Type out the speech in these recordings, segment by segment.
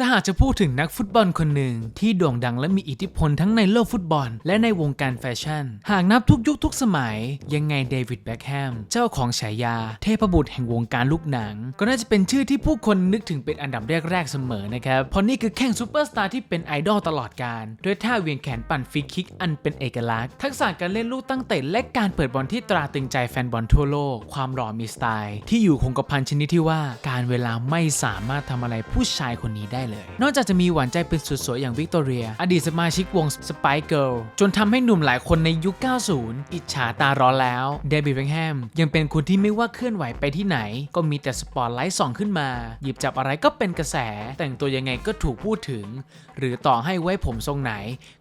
ถ้าหากจะพูดถึงนักฟุตบอลคนหนึ่งที่โด่งดังและมีอิทธิพลทั้งในโลกฟุตบอล และในวงการแฟชั่น หากนับทุกยุคทุกสมัย ยังไงเดวิดแบ็คแฮมเจ้าของฉายา เทพบุตรแห่งวงการลูกหนัง ก็น่าจะเป็นชื่อที่ผู้คนนึกถึงเป็นอันดับแรกๆเสมอนะครับ เพราะนี่คือแข้งซูเปอร์สตาร์ที่เป็นไอดอลตลอดการด้วยท่าเวียงแขนปั่นฟรีคิกอันเป็นเอกลักษณ์ ทักษะการเล่นลูกตั้งเตะและการเปิดบอลที่ตราตึงใจแฟนบอลทั่วโลก ความหล่อมีสไตล์ ที่อยู่คงกระพันชนิดที่ว่า การเวลาไม่สามารถทำอะไรผู้ชายคนนี้ได้เลย นอกจากจะมีหวานใจเป็นสุดสวยอย่างวิกตอเรีย อดีตสมาชิกวง Spice Girl จนทำให้หนุ่มหลายคนในยุค 90 อิจฉาตาร้อนแล้วเดวิดแบงแฮมยังเป็นคนที่ไม่ว่าเคลื่อนไหวไปที่ไหน ก็มีแต่สปอตไลท์ส่องขึ้นมา หยิบจับอะไรก็เป็นกระแส แต่งตัวยังไงก็ถูกพูดถึง หรือต่อให้ไว้ผมทรงไหน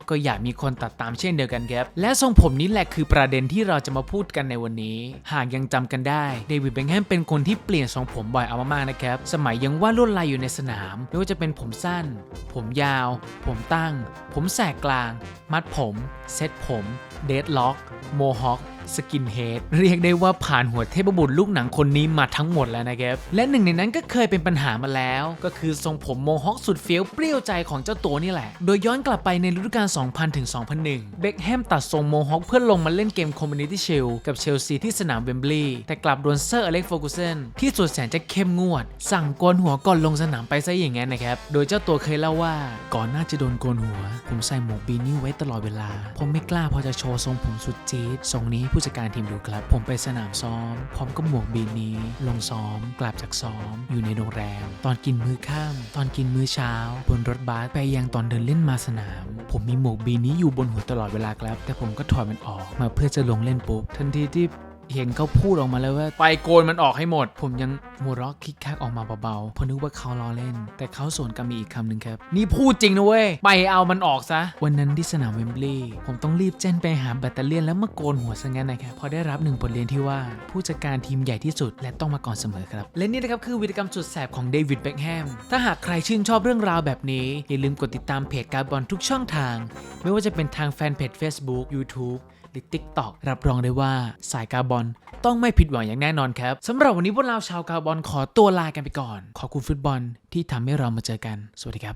ก็อยากมีคนตัดตามเช่นเดียวกันครับและทรงผมนี้แหละคือประเด็นที่เราจะมาพูดกันในวันนี้ หากยังจำกันได้เดวิดเบงแฮมเป็นคนที่เปลี่ยนทรงผมบ่อยเอามากๆนะครับสมัยยังวาดลวดลายอยู่ในสนาม ไม่ว่าจะเป็นผมสั้น ผมยาว ผมตั้ง ผมแสกกลาง มัดผม เซ็ตผม เดดล็อก โมฮอค สกินเฮดเรียกได้ว่าผ่านหัวเทพบุตรลูกหนังคนนี้มาทั้งหมดแล้วนะครับ และหนึ่งในนั้นก็เคยเป็นปัญหามาแล้ว ก็คือทรงผมโมฮอคสุดเฟี้ยวเปรี้ยวใจของเจ้าตัวนี่แหละ โดยย้อนกลับไปในฤดูกาล 2000 ถึง 2001 เบคแฮมตัดทรงโมฮอคเพื่อลงมาเล่นเกม Community Shield กับเชลซีที่สนามเวมบลีย์แต่กลับโดนเซอร์อเล็กโฟกุเซนที่สุดแสนจะเข้มงวด สั่งโกนหัวก่อนลงสนามไปซะอย่างงั้นนะครับ โดยเจ้าตัวเคยเล่าว่า ก่อนหน้าจะโดนโกนหัว ผมใส่หมวกบีนี่ไว้ตลอดเวลา ผมไม่กล้าพอจะโชว์ทรงผมสุดจี๊ดทรงนี้ผู้จัดการทีมดูครับ ผมไปสนามซ้อม พร้อมกับหมวกบีนนี้ ลงซ้อม กลับจากซ้อม อยู่ในโรงแรม ตอนกินมื้อค่ำตอนกินมื้อเช้า บนรถบัสไปยังตอนเดินเล่นมาสนาม ผมมีหมวกบีนนี้อยู่บนหัวตลอดเวลาครับ แต่ผมก็ถอดมันออกมาเพื่อจะลงเล่นปุ๊บทันทีที่ เห็นเขาพูดออกมาเลยว่า ไปโกนมันออกให้หมด ผมยังหัวเราะคิกคักออกมาเบาๆเพราะนึกว่าเขาล้อเล่น แต่เขาสวนกลับมีอีกคำหนึ่งครับ นี่พูดจริงนะเว้ย ไปเอามันออกซะ วันนั้นที่สนามเวมบลีย์ผมต้องรีบแจ้นไปหาแบตเตอเลียนแล้วมาโกนหัวซะงั้นนะครับเพอได้รับหนึ่งบทเรียนที่ว่าผู้จัดการทีมใหญ่ที่สุดและต้องมาก่อนเสมอครับ และนี่นะครับคือวิธีกรรมสุดแสบของเดวิดเบคแฮม ถ้าหากใครชื่นชอบเรื่องราวแบบนี้อย่าลืมกดติดตามเพจการบอลทุกช่องทาง ไม่ว่าจะเป็นทางแฟนเพจ Facebook YouTube หรือ TikTok รับรองได้ว่าสายกาบอลต้องไม่ผิดหวังอย่างแน่นอนครับสำหรับวันนี้พวกเราชาวกาบอลขอตัวลากันไปก่อน ขอบคุณฟุตบอลที่ทำให้เรามาเจอกัน สวัสดีครับ